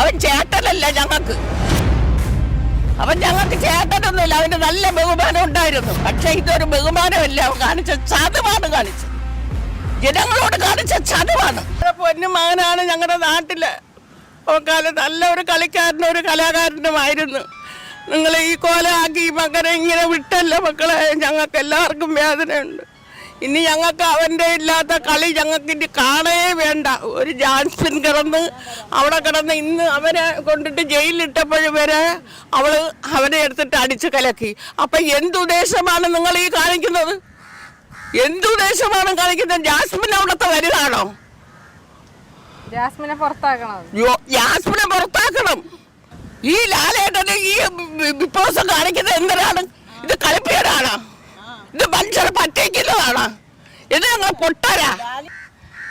അവൻ ചേട്ടനല്ല ഞങ്ങൾക്ക്. അവൻ ഞങ്ങൾക്ക് ചേട്ടനൊന്നുമില്ല അവന് നല്ല ബഹുമാനം ഉണ്ടായിരുന്നു. പക്ഷെ ഇതൊരു ബഹുമാനമല്ല അവൻ കാണിച്ച ചതവാണ് കാണിച്ചത്. ജനങ്ങളോട് കാണിച്ച ചതവാണ്. പൊന്നു മകനാണ് ഞങ്ങളുടെ നാട്ടിൽ. നല്ല ഒരു കളിക്കാരനും ഒരു കലാകാരനുമായിരുന്നു. നിങ്ങൾ ഈ കോലാക്കി മകനെ ഇങ്ങനെ വിട്ടല്ല മക്കളെ ഞങ്ങൾക്ക് എല്ലാവർക്കും വേദനയുണ്ട്. ഇനി ഞങ്ങൾക്ക് അവന്റെ ഇല്ലാത്ത കളി ഞങ്ങൾക്ക് ഇനി കാണേ വേണ്ട. ഒരു ജാൻസിൻ കിടന്ന് അവിടെ കിടന്ന് ഇന്ന് അവനെ കൊണ്ടിട്ട് ജയിലിലിട്ടപ്പോഴും വരെ അവൾ അവനെ എടുത്തിട്ട് അടിച്ച് കലക്കി. അപ്പം എന്തുദ്ദേശമാണ് നിങ്ങൾ ഈ കാണിക്കുന്നത്? എന്തുദ്ദേശമാണ് കാണിക്കുന്നത്? ജാസ്മിൻ അവിടുത്തെ വലുതാണോ ജാസ്മിനെ പുറത്താക്കണം യാസ്മിനെ പുറത്താക്കണം. ഈ ലാലേട്ടന് ഈ ബോസ് കാണിക്കുന്നത് എന്തിനാണ്? ഇത് കളിപ്പേരാണ് ഇത് മനുഷ്യരെ പറ്റിക്കുന്നതാണ്. ഇത് ഞങ്ങൾ പൊട്ടരാ.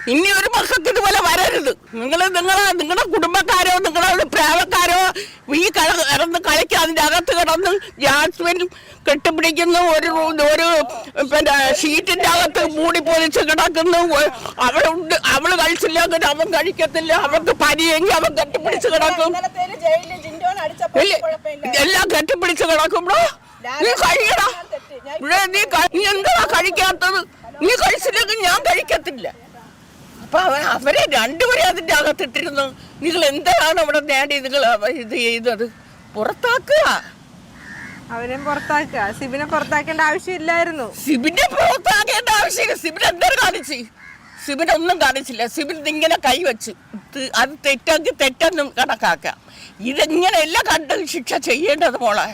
ഇനി ഒരു മക്കൾക്ക് ഇതുപോലെ വരരുത്. നിങ്ങൾ നിങ്ങളെ നിങ്ങളുടെ കുടുംബക്കാരോ നിങ്ങളുടെ പ്രേമക്കാരോ ഈ കള ഇറന്ന് കളിക്കുക അതിന്റെ അകത്ത് കിടന്ന് ജാസ്മിൻ കെട്ടിപ്പിടിക്കുന്നു ഒരു ഒരു പിന്നെ ഷീറ്റിന്റെ അകത്ത് മൂടി പൊലിച്ച് കിടക്കുന്നു. ഒ- അവളുണ്ട്. അവൾ കഴിച്ചില്ലെങ്കിൽ അവൻ കഴിക്കത്തില്ല. അവൾക്ക് പനിയെങ്കിൽ അവൻ കെട്ടിപ്പിടിച്ച് കിടക്കും. എല്ലാം കെട്ടിപ്പിടിച്ച് കിടക്കുമ്പോ നീ കഴിയടാ. നീ എന്താ കഴിക്കാത്തത്? നീ കഴിച്ചില്ലെങ്കിൽ ഞാൻ കഴിക്കത്തില്ല. അപ്പൊ അവൻ അവരെ രണ്ടുപേരെ അതിന്റെ അകത്തിട്ടിരുന്നു നിങ്ങൾ എന്താണ് അവിടെ നേടി നിങ്ങൾ ഇത് ചെയ്തത്? പുറത്താക്കുക. അവരെയും പുറത്താക്കുക. സിബിനെ പുറത്താക്കേണ്ട ആവശ്യമില്ലായിരുന്നു. സിബിനെ പുറത്താക്കേണ്ട ആവശ്യമില്ല. സിബിൻ എന്തൊരു കാണിച്ച്? സിബിൻ ഒന്നും കാണിച്ചില്ല. സിബിൻ ഇങ്ങനെ കൈവച്ച് അത് തെറ്റെങ്കിൽ തെറ്റെന്നും കണക്കാക്കാം. ഇതെങ്ങനെയല്ല കണ്ട് ശിക്ഷ ചെയ്യേണ്ടത് മോളെ?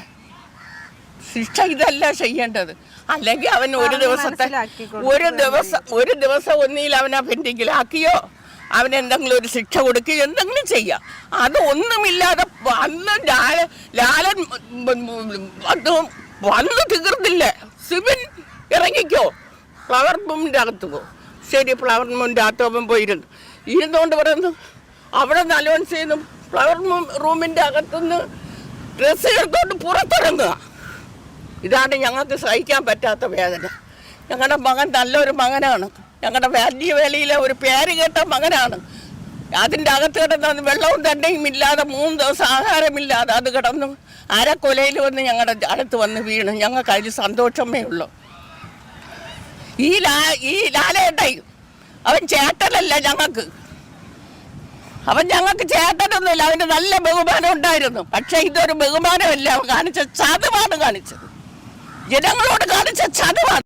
ശിക്ഷ ഇതല്ല ചെയ്യേണ്ടത്. അല്ലെങ്കിൽ അവൻ ഒരു ദിവസത്തെ കൊടുക്കുക ഒരു ദിവസം ഒരു ദിവസം ഒന്നിയിൽ അവൻ പെൻഡിങ്ങിലാക്കിയോ അവന് എന്തെങ്കിലും ഒരു ശിക്ഷ കൊടുക്കുകയോ എന്തെങ്കിലും ചെയ്യാം. അത് ഒന്നുമില്ലാതെ വന്ന് ലാല ലാലൻ അത് വന്ന് തീർന്നില്ല? സിബിൻ ഇറങ്ങിക്കോ. ഫ്ലവർ മൂമിന്റെ അകത്ത് പോകും ശരി ഫ്ലവർ മൂമിന്റെ അകത്ത് അവൻ പോയിരുന്നു. ഇരുന്നുകൊണ്ട് പറയുന്നു അവിടെ അലോൺസ് ചെയ്യുന്നു. ഫ്ലവർ റൂമിന്റെ അകത്തുനിന്ന് ഡ്രസ്സ് എടുത്തോണ്ട് പുറത്തിറങ്ങുക. ഇതാണ് ഞങ്ങൾക്ക് സഹിക്കാൻ പറ്റാത്ത വേദന. ഞങ്ങളുടെ മകൻ നല്ലൊരു മകനാണ്. ഞങ്ങളുടെ വലിയ വേലയിലെ ഒരു പേര് കേട്ട മകനാണ്. അതിന്റെ അകത്ത് കിടന്ന് വെള്ളവും തന്നെയും ഇല്ലാതെ മൂന്ന് ദിവസം ആഹാരമില്ലാതെ അത് കിടന്നു അരക്കൊലയിൽ വന്ന് ഞങ്ങളുടെ അടുത്ത് വന്ന് വീണ്. ഞങ്ങൾക്ക് അതിൽ സന്തോഷമേ ഉള്ളൂ. ഈ ലാ ഈ ലാലേട്ടായി അവൻ ചേട്ടനല്ല ഞങ്ങൾക്ക്. അവൻ ഞങ്ങൾക്ക് ചേട്ടനൊന്നുമില്ല. അവന് നല്ല ബഹുമാനം ഉണ്ടായിരുന്നു. പക്ഷെ ഇതൊരു ബഹുമാനമല്ല. അവൻ കാണിച്ച ചതവാണ് കാണിച്ചത്. ജനങ്ങളോട് കാണിച്ച ചതവാണ്